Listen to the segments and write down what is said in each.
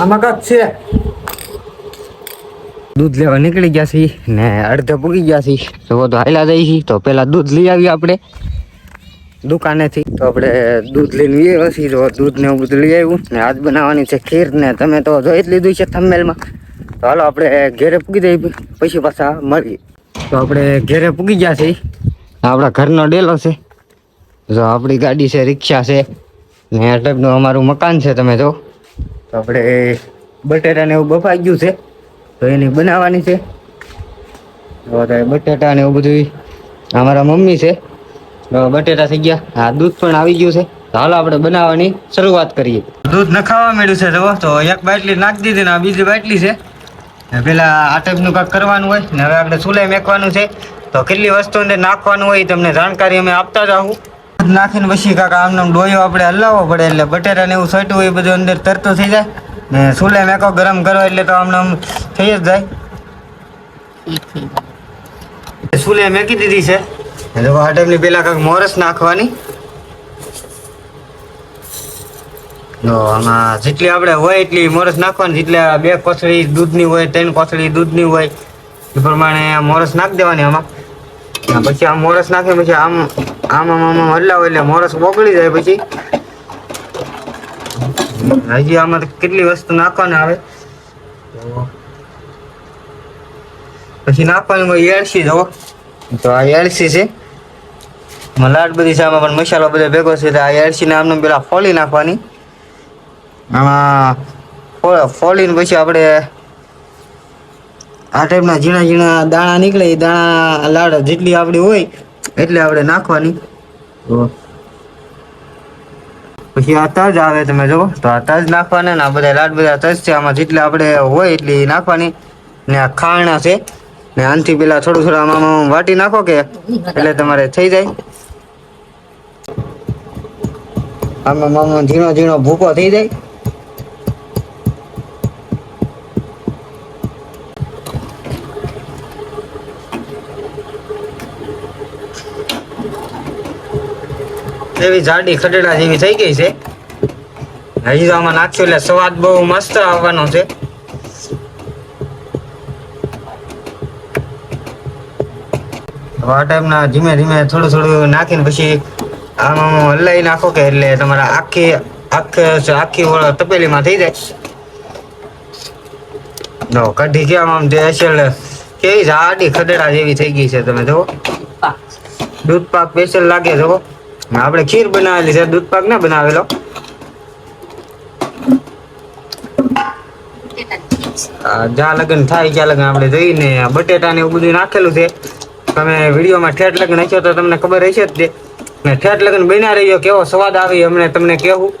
આમાં કાંક છે. દૂધ લેવા નીકળી ગયા છીએ ને અડધે પૂગી ગયા છીએ. તો તો હાલ્યા જઈએ છીએ તો પેલા દૂધ લઈ આવીએ આપણે. દુકાનેથી તો આપણે દૂધ લઈને આવ્યા છીએ તો દૂધ ને બધું લઈ આવ્યું ને આજ બનાવવાની છે ખીર ને તમે તો જોઈ જ લીધું છે થંબેલમાં તો હાલો આપણે ઘેરે પૂગી જઈએ, પછી પાછા મળીએ. તો આપણે ઘેરે પૂગી ગયા છીએ. આપણા ઘરનો ડેલો છે. જો આપણી ગાડી છે, રિક્ષા છે. ને આ ટાઈપનું અમારું મકાન છે, તમે જો. તો આપણે બટેટા ને એવું બફાઈ ગયું છે. તો એની બનાવવાની છે. તો બટેટા ને એવું બધું અમારા મમ્મી છે. બટેટા થઈ ગયા. હા, દૂધ પણ આવી ગયું છે. હાલો આપણે બનાવવાની શરૂઆત કરીએ. દૂધ નખાવા માંડ્યું છે જુઓ તો એક બાટલી નાખી દીધી ને બીજી બાટલી છે. પેલા આ ટાઈપનું કાંઈક કરવાનું હોય ને હવે આપણે ચૂલે મેકવાનું છે. તો કેટલી વસ્તુ અંદર નાખવાનું હોય તમને જાણકારી અમે આપતા જ આવું દૂધ નાખીને પછી કાંક આમનો ડોયો આપણે હલાવવો પડે એટલે બટેટા ને એવું હોય એ બધું અંદર તરતું થઈ જાય. ને ચૂલે મેકો ગરમ કરો એટલે તો આમને આમ થઈ જ જાય. સુલે મેકી દીધી છે. એટલે આ ટાઈપની પેલા કાંઈક મોરસ નાખવાની. તો આમાં જેટલી આપણે હોય એટલી મોરસ નાખવાની, જેટલે બે કોથળી દૂધની હોય, ત્રણ કોથળી દૂધની હોય, એ પ્રમાણે મોરસ નાખી દેવાની આમાં. પછી આમ મોરસ નાખે, પછી આમ આમ આમ આમ હલાવ એટલે મોરસ ઓગળી જાય પછી. હજી આમાં કેટલી વસ્તુ નાખવાની આવે. પછી નાખવાની એળસી જવો તો આ એળસી છે. લાડ બધી છે, આમાં પણ મસાલો બધો ભેગો છે આ એળસીને આમને પેલા ફોલી નાખવાની. આમાં ફોલીને પછી આપણે આ ટાઈપના ઝીણા ઝીણા દાણા નીકળે, એ દાણા લાડ જેટલી આપણી હોય, એટલે આપણે નાખવાની. પછી આ તજ આવે તમે જુઓ તો આ તજ નાખવાના ને આ બધા લાડ બધા તજ છે. આમાં જેટલી આપણે હોય એટલી નાખવાની. ને આ ખાણા છે. ને આનથી પેલા થોડું થોડું આમાં વાટી નાખો કે એટલે તમારે થઈ જાય. આમાં મામા ઝીણો ઝીણો ભૂકો થઈ જાય. એવી જાડી ખટેડા જેવી થઈ ગઈ છે. હજી નાખ્યું એટલે સ્વાદ બહુ મસ્ત આવવાનો છે. આ ધીમે ધીમે થોડું થોડું નાખીને પછી આમાં હલાવી નાખો કે એટલે તમારા આખી આખી આખી તપેલીમાં થઈ જાય. કઢી ગયા આમ જે કેવી જાડી ખદેડા જેવી થઈ ગઈ છે તમે જુઓ. દૂધ પાક સ્પેશિયલ લાગે છે આપણે ખીર બનાવેલી છે. દૂધ પાક ના બનાવેલો. જ્યાં લગન થાય ત્યાં લગ્ન આપણે જઈને બટેટા ને એવું બધું નાખેલું છે. તમે વિડીયોમાં ઠેઠ લગ્ન નાખ્યો તો તમને ખબર હશે જ તે. ને ઠેઠ લગ્ન બન્યા રહ્યો કેવો સ્વાદ આવી અમને તમને કેવું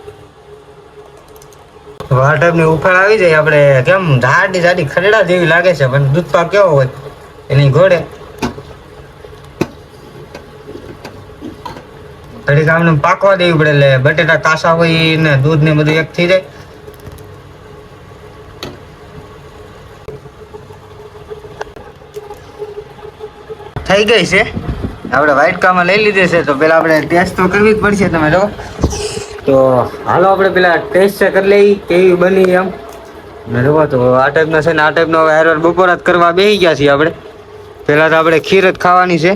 આ ની ઉફાળ આવી જાય. આપણે કેમ ધાડી જાડી ખરડા જેવી લાગે છે, પણ દૂધ પાક કેવો હોય, એની ઘોડે. ઘડીક આમને પાકવા દેવી પડે એટલે બટેટા કાસા હોય ને દૂધ ને બધું એક થઈ જાય. થઈ ગઈ છે. આપણે વ્હાઈટ કામાં લઈ લીધી છે, તો પેલા આપણે ટેસ્ટ તો કરવી જ પડશે તમે જો તો હાલો આપણે પેલા ટેસ્ટ કરી લઈ કેવી બની એમ. ને જો તો આ ટાઈપનો છે ને આ ટાઈપનો હવે હારવાર બપોરા જ કરવા બેસી ગયા છીએ આપણે. પહેલાં તો આપણે ખીર જ ખાવાની છે.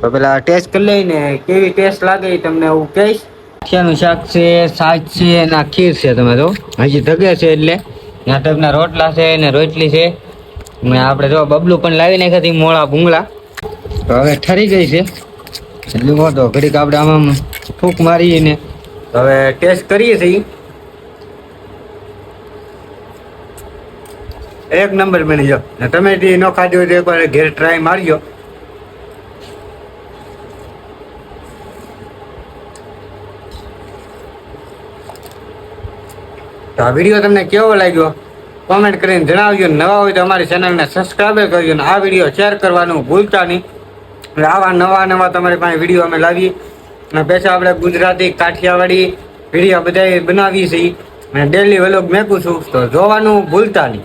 તો પેલા ટેસ્ટ કરી લઈને કેવી ટેસ્ટ લાગે તમને હું કહીશ. ગાંઠિયાનું શાક છે સાજ છે અને આ ખીર છે તમે તો હજી ધગે છે એટલે. નાટકના રોટલા છે ને રોટલી છે. ને આપણે જો બબલું પણ લાવી નાખ્યા હતી મોળા ભૂંગળા. તો હવે ઠરી ગઈ છે. એટલું વાંધો ઘડીક આપણે આમાં ફૂંક મારીને હવે ટેસ્ટ કરીએ છીએ. એક નંબર બની જાઓ ને તમે જે ન ખાધી હોય તો એકવાર ઘેર ટ્રાય મારજો. તો આ વીડિયો તમને કેવો લાગ્યો? કોમેન્ટ કરીને જણાવજો. નવા હોય તો અમારી ચેનલને સબસ્ક્રાઈબ કરજો ને આ વીડિયો શેર કરવાનું ભૂલતા નહીં. એટલે આવા નવા નવા તમારી પાસે વીડિયો અમે લાવીએ. અને પછી આપણે ગુજરાતી કાઠિયાવાડી વીડિયો બધા બનાવીએ છીએ. અને ડેલી વ્લોગ મેકું છું તો જોવાનું ભૂલતા નહીં.